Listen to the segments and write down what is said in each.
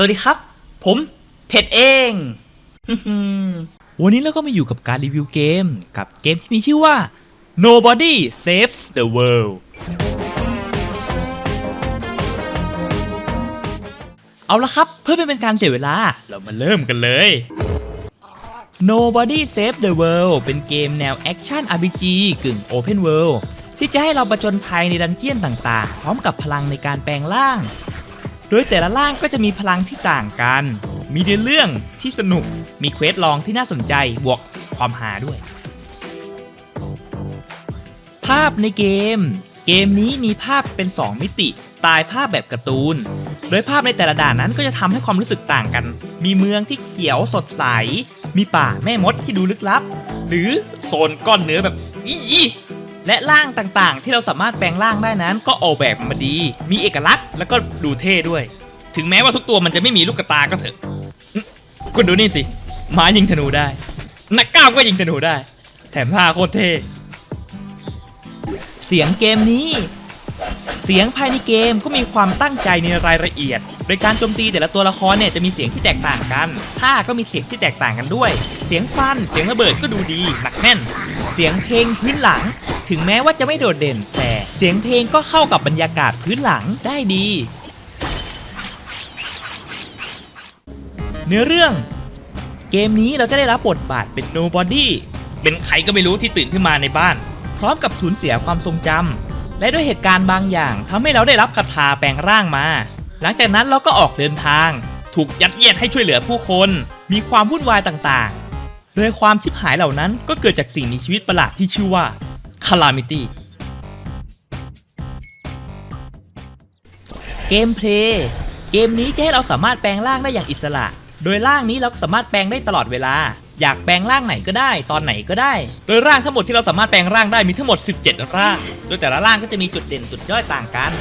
สวัสดีครับ ผมเผ็ดเอง วันนี้เราก็มาอยู่กับการรีวิวเกม กับเกมที่มีชื่อว่า Nobody Saves the World เอาละครับ เพื่อไม่เป็นการเสียเวลา เรามาเริ่มกันเลย Nobody Save the World เป็นเกมแนวแอคชั่น RPG กึ่ง Open World ที่จะให้เราประจนภัยในดันเจียนต่างๆ พร้อมกับพลังในการแปลงร่าง โดยแต่ละร่างก็จะมีพลังที่ต่างกัน มีในเรื่องที่สนุก มีเควสลองที่น่าสนใจ บวกความหาด้วย ภาพในเกม เกมนี้มีภาพเป็น 2 มิติ สไตล์ภาพแบบการ์ตูน โดยภาพในแต่ละด่านนั้นก็จะทำให้ความรู้สึกต่างกัน มีเมืองที่เขียวสดใส มีป่าแม่มดที่ดูลึกลับ หรือโซนก้อนเนื้อแบบอีอี และร่างต่างๆ ที่เราสามารถแปลงร่างได้นั้น ก็ออกแบบมาดี มีเอกลักษณ์แล้วก็ดูเท่ด้วย ถึงแม้ว่าทุกตัวมันจะไม่มีลูกตาก็เถอะคุณดูนี่สิม้ายิงธนูได้ นักก้ามก็ยิงธนูได้ แถมท่าโคตรเท่เสียงเกมนี้ เสียงภายในเกมก็มีความตั้งใจในรายละเอียด โดยการโจมตีแต่ละตัวละครเนี่ยจะมีเสียงที่แตกต่างกันท่าก็มีเสียงที่แตกต่างกันด้วย เสียงฟัน เสียงระเบิดก็ดูดี หนักแน่น เสียงเพลงพื้นหลัง ถึงแม้ว่าจะไม่โดดเด่น แต่เสียงเพลงก็เข้ากับบรรยากาศพื้นหลังได้ดี เนื้อเรื่อง เกมนี้เราจะได้รับบทบาทเป็น nobody เป็นใครก็ไม่รู้ที่ตื่นขึ้นมาในบ้าน พร้อมกับสูญเสียความทรงจำและด้วยเหตุการณ์บางอย่างทำให้เราได้รับคาถาแปลงร่างมา หลังจากนั้นเราก็ออกเดินทาง ถูกยัดเยียดให้ช่วยเหลือผู้คน มีความวุ่นวายต่างๆโดยความชิบหายเหล่านั้นก็เกิดจากสิ่งมีชีวิตประหลาดที่ชื่อว่า Calamity เกมเพลย์เกมนี้จะให้เราสามารถแปลงร่างได้อย่างอิสระ โดยร่างนี้เราก็สามารถแปลงได้ตลอดเวลา อยากแปลงร่างไหนก็ได้ ตอนไหนก็ได้ โดยร่างทั้งหมดที่เราสามารถแปลงร่างได้มีทั้งหมด 17 ร่าง โดยแต่ละร่างก็จะมีจุดเด่นจุดย่อยต่างกัน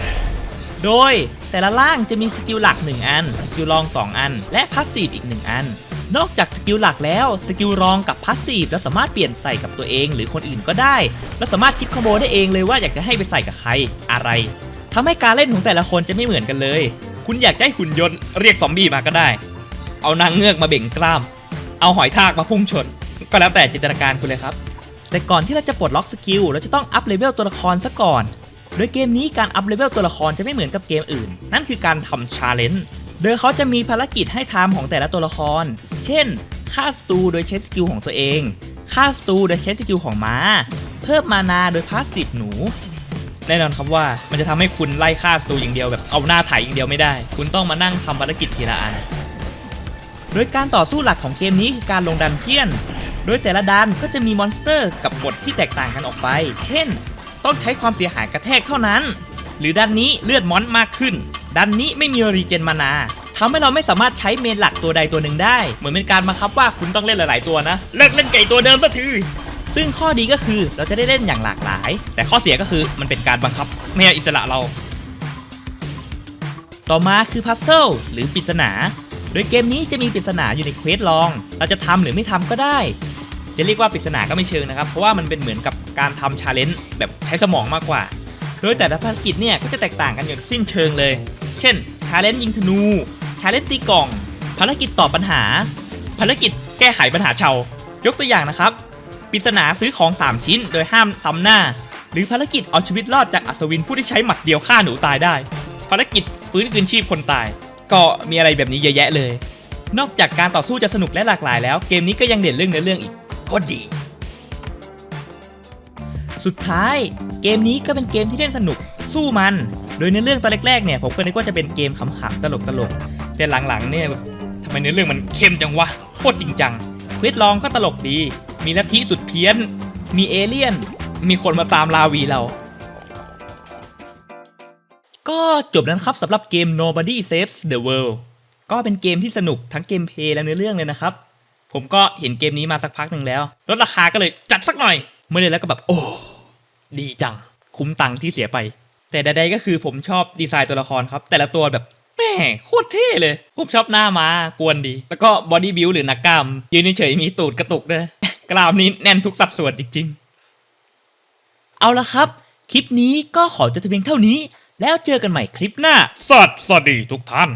โดยแต่ละร่างจะมีสกิลหลัก 1 อัน สกิลรอง 2 อัน และพาสซีฟอีก 1 อัน นอกจากสกิลหลักแล้วสกิลรองกับพาสซีฟเราสามารถเปลี่ยนใส่กับตัวเองหรือคนอื่นก็ได้ และสามารถคิดคอมโบได้เองเลยว่าอยากจะให้ไปใส่กับใครอะไรทำให้การเล่นของแต่ละคนจะไม่เหมือนกันเลย คุณอยากจะให้หุ่นยนต์เรียกซอมบี้มาก็ได้ เอานางเงือกมาเบ่งกล้าม เอาหอยทากมาพุ่งชน ก็แล้วแต่จินตนาการคุณเลยครับ แต่ก่อนที่เราจะปลดล็อกสกิลเราจะต้องอัพเลเวลตัวละครซะก่อนโดยเกมนี้การอัพเลเวลตัวละครจะไม่เหมือนกับเกมอื่น นั่นคือการทำชาเลนจ์ โดยเขาจะมีภารกิจให้ทำของแต่ละตัวละคร เช่น ฆ่าศัตรูโดยใช้สกิลของตัวเอง ฆ่าศัตรูโดยใช้สกิลของม้า เพิ่มมานาโดยพาสซีฟหนู แน่นอนครับว่ามันจะทำให้คุณไล่ฆ่าศัตรูอย่างเดียวแบบเอาหน้าไถอย่างเดียวไม่ได้ คุณต้องมานั่งทำภารกิจทีละอัน โดยการต่อสู้หลักของเกมนี้คือการลงดันเจียน โดยแต่ละดันก็จะมีมอนสเตอร์กับบทที่แตกต่างกันออกไป เช่น ต้องใช้ความเสียหายกระแทกเท่านั้น หรือดันนี้เลือดมอนมากขึ้น ดันนี้ไม่มีรีเจนมานาทำให้เราไม่สามารถใช้เมนหลักตัวใดตัวหนึ่งได้ เหมือนเป็นการบังคับว่าคุณต้องเล่นหลาย ๆ ตัวนะ เลิกเล่นไก่ตัวเดิมสักทีซึ่งข้อดีก็คือเราจะได้เล่นอย่างหลากหลาย แต่ข้อเสียก็คือมันเป็นการบังคับไม่ให้อิสระเรา ต่อมาคือพัซเซิลหรือปริศนา โดยเกมนี้จะมีปริศนาอยู่ในเควสลอง เราจะทำหรือไม่ทำก็ได้ จะเรียกว่าปริศนาก็ไม่เชิงนะครับ เพราะว่ามันเป็นเหมือนกับการทำชาเลนจ์แบบใช้สมองมากกว่า โดยแต่ละภารกิจเนี่ยก็จะแตกต่างกันอย่างสิ้นเชิงเลย เช่น ชาเลนจ์ยิงธนู ชาเลนจ์ตีกล่อง ภารกิจตอบปัญหา ภารกิจแก้ไขปัญหาชาวยกตัวอย่างนะครับ ปริศนาซื้อของ 3 ชิ้น โดยห้ามซ้ำหน้า หรือภารกิจเอาชีวิตรอดจากอัศวินผู้ที่ใช้หมัดเดียวฆ่าหนูตายได้ ภารกิจฟื้นคืนชีพคนตาย ก็มีอะไรแบบนี้เยอะแยะเลย นอกจากการต่อสู้จะสนุกและหลากหลายแล้ว เกมนี้ก็ยังเด่นเรื่องเนื้อเรื่องอีกก็ดี สุดท้ายเกมนี้ก็เป็นเกมที่เล่นสนุกสู้มัน โดยในเรื่องตอนแรกๆเนี่ยผมก็นึกว่าจะเป็นเกมขำๆตลกๆแต่หลังๆเนี่ยทำไมเนื้อเรื่องมันเข้มจังวะโคตรจริงจังเควสลองก็ตลกดี มีลัทธิสุดเพี้ยน มีเอเลี่ยน มีคนมาตามลาวีเรา ก็จบแล้วนครับสำหรับเกม Nobody Saves the World ก็เป็นเกมที่สนุกทั้งเกมเพลย์และเนื้อเรื่องเลยนะครับ ผมก็เห็นเกมนี้มาสักพักหนึ่งแล้วลดราคาก็เลยจัดสักหน่อย เมื่อเล่นแล้วก็แบบโอ้ ดีจัง คุ้มตังที่เสียไป แต่ใดๆก็คือผมชอบดีไซน์ตัวละครครับ แต่ละตัวแบบแม่โคตรเท่เลย ผมชอบหน้ามากวนดี แล้วก็บอดี้บิวหรือนักกล้าม ยืนเฉยมีตูดกระตุกด้วยกล้ามนี้แน่นทุกสัดส่วนจริง ๆ เอาละครับ คลิปนี้ก็ขอจบแต่เพียงเท่านี้ แล้วเจอกันใหม่คลิปหน้า สวัสดีทุกท่าน